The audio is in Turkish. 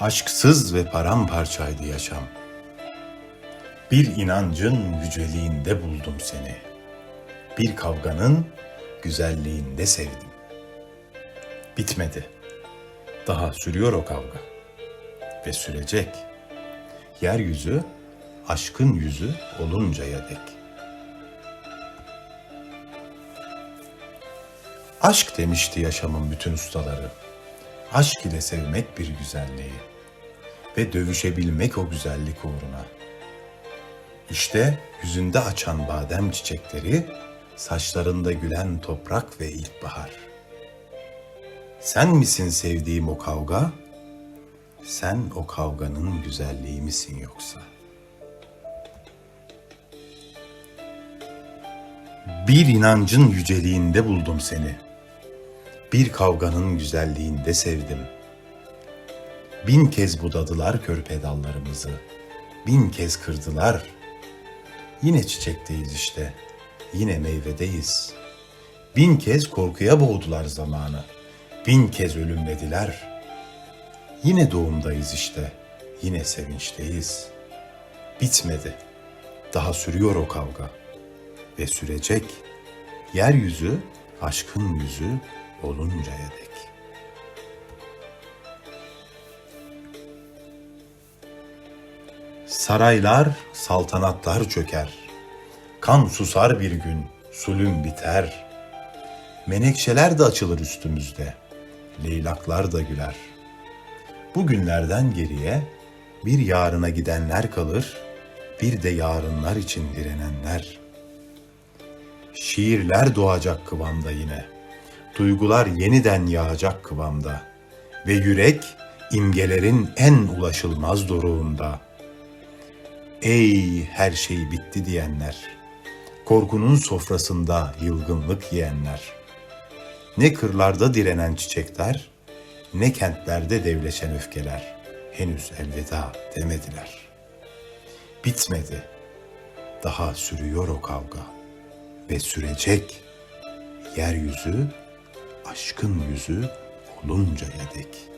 Aşksız ve paramparçaydı yaşam. Bir inancın yüceliğinde buldum seni. Bir kavganın güzelliğinde sevdim. Bitmedi. Daha sürüyor o kavga. Ve sürecek. Yeryüzü aşkın yüzü oluncaya dek. Aşk demişti yaşamın bütün ustaları. Aşk ile sevmek bir güzelliği ve dövüşebilmek o güzellik uğruna. İşte yüzünde açan badem çiçekleri, saçlarında gülen toprak ve ilkbahar. Sen misin sevdiğim o kavga? Sen o kavganın güzelliği misin yoksa? Bir inancın yüceliğinde buldum seni. Bir kavganın güzelliğinde sevdim. Bin kez budadılar körpe dallarımızı. Bin kez kırdılar. Yine çiçekteyiz işte. Yine meyvedeyiz. Bin kez korkuya boğdular zamanı. Bin kez ölümlediler. Yine doğumdayız işte. Yine sevinçteyiz. Bitmedi. Daha sürüyor o kavga. Ve sürecek. Yeryüzü aşkın yüzü oluncaya dek. Saraylar, saltanatlar çöker. Kan susar bir gün, sulüm biter. Menekşeler de açılır üstümüzde. Leylaklar da güler. Bu günlerden geriye bir yarına gidenler kalır, bir de yarınlar için direnenler. Şiirler doğacak kıvamda yine. Duygular yeniden yağacak kıvamda. Ve yürek imgelerin en ulaşılmaz doruğunda. Ey her şey bitti diyenler. Korkunun sofrasında yılgınlık yiyenler. Ne kırlarda direnen çiçekler, ne kentlerde devleşen öfkeler henüz elveda demediler. Bitmedi. Daha sürüyor o kavga ve sürecek. Yeryüzü aşkın yüzü oluncaya dek.''